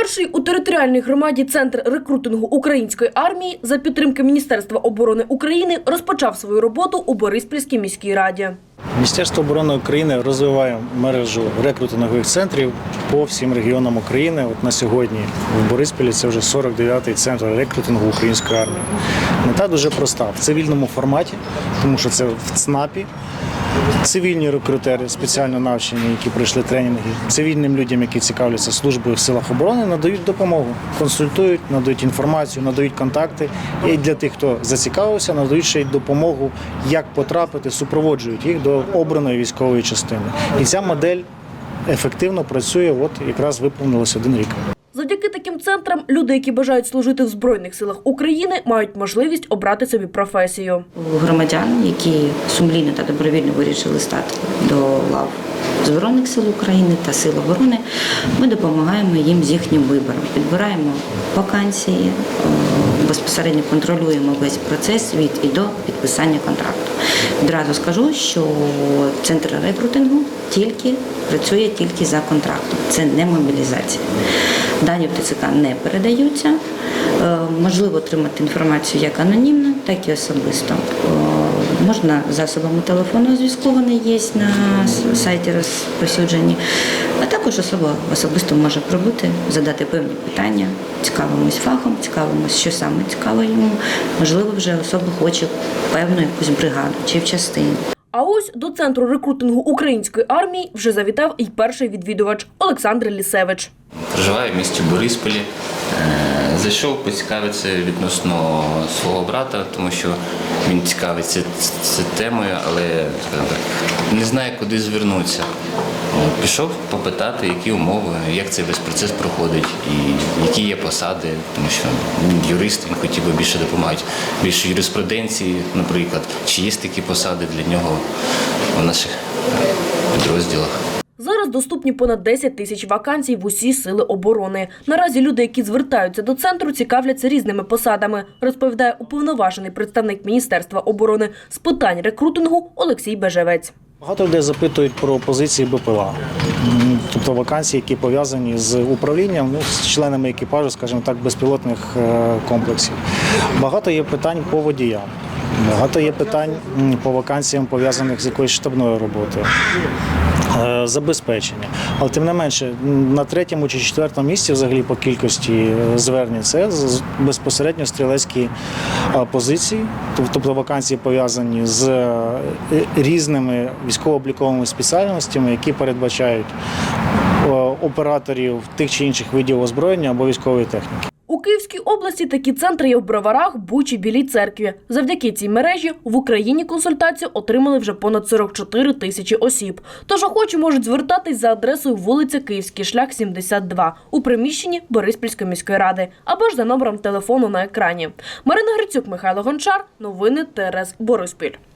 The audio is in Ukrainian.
Перший у територіальній громаді центр рекрутингу української армії за підтримки Міністерства оборони України розпочав свою роботу у Бориспільській міській раді. Міністерство оборони України розвиває мережу рекрутингових центрів по всім регіонам України. От на сьогодні в Бориспілі це вже 49-й центр рекрутингу української армії. Мета дуже проста в цивільному форматі, тому що це в ЦНАПі. Цивільні рекрутери, спеціально навчені, які пройшли тренінги, цивільним людям, які цікавляться службою в силах оборони, надають допомогу, консультують, надають інформацію, надають контакти. І для тих, хто зацікавився, надають ще й допомогу, як потрапити, супроводжують їх до обраної військової частини. І ця модель ефективно працює. От якраз виповнилось один рік. Центрам люди, які бажають служити в Збройних силах України, мають можливість обрати собі професію. У громадян, які сумлінно та добровільно вирішили стати до лав Збройних сил України та Сил оборони, ми допомагаємо їм з їхнім вибором. Підбираємо вакансії, е, безпосередньо контролюємо весь процес від і до підписання контракту. Відразу скажу, що центр рекрутингу тільки працює тільки за контрактом. Це не мобілізація. Дані в ТЦК не передаються. Е, Можливо отримати інформацію як анонімно, так і особисто. Можна засобами телефонного зв'язку, вони є на сайті розповсюджені, а також особа особисто може пробути, задати певні питання, цікавимось фахом, цікавимось, що саме цікаво йому. Можливо, вже особа хоче певну якусь бригаду чи в частині. А ось до центру рекрутингу української армії вже завітав і перший відвідувач Олександр Лісевич. Проживаю в місті Бориспілі. Е, Зайшов поцікавитися відносно свого брата, тому що він цікавиться ц- ц- темою, але так, не знає, куди звернутися. Пішов попитати, які умови, як цей весь процес проходить, і які є посади, тому що юрист, він хотів би більше допомагати, більше юриспруденції, наприклад, чи є такі посади для нього в наших підрозділах. Зараз доступні понад 10 тисяч вакансій в усі сили оборони. Наразі люди, які звертаються до центру, цікавляться різними посадами, розповідає уповноважений представник Міністерства оборони з питань рекрутингу Олексій Бежевець. Багато людей запитують про позиції БПЛА, тобто вакансії, які пов'язані з управлінням, ну, з членами екіпажу, скажімо так, безпілотних е, комплексів. Багато є питань по водіям. Багато є питань по вакансіям, пов'язаних з якоюсь штабною роботою, е, забезпечення. Але тим не менше, на третьому чи четвертому місці, взагалі по кількості е, звернень, це безпосередньо стрілецькі позиції, тобто вакансії пов'язані з е, різними військово-обліковими спеціальностями, які передбачають е, операторів тих чи інших видів озброєння або військової техніки. Київській області такі центри є в Броварах, Бучі, Білій церкві. Завдяки цій мережі в Україні консультацію отримали вже понад 44 тисячі осіб. Тож охочі можуть звертатись за адресою вулиця Київський шлях 72 у приміщенні Бориспільської міської ради або ж за номером телефону на екрані. Марина Грицюк, Михайло Гончар. Новини ТРС Бориспіль.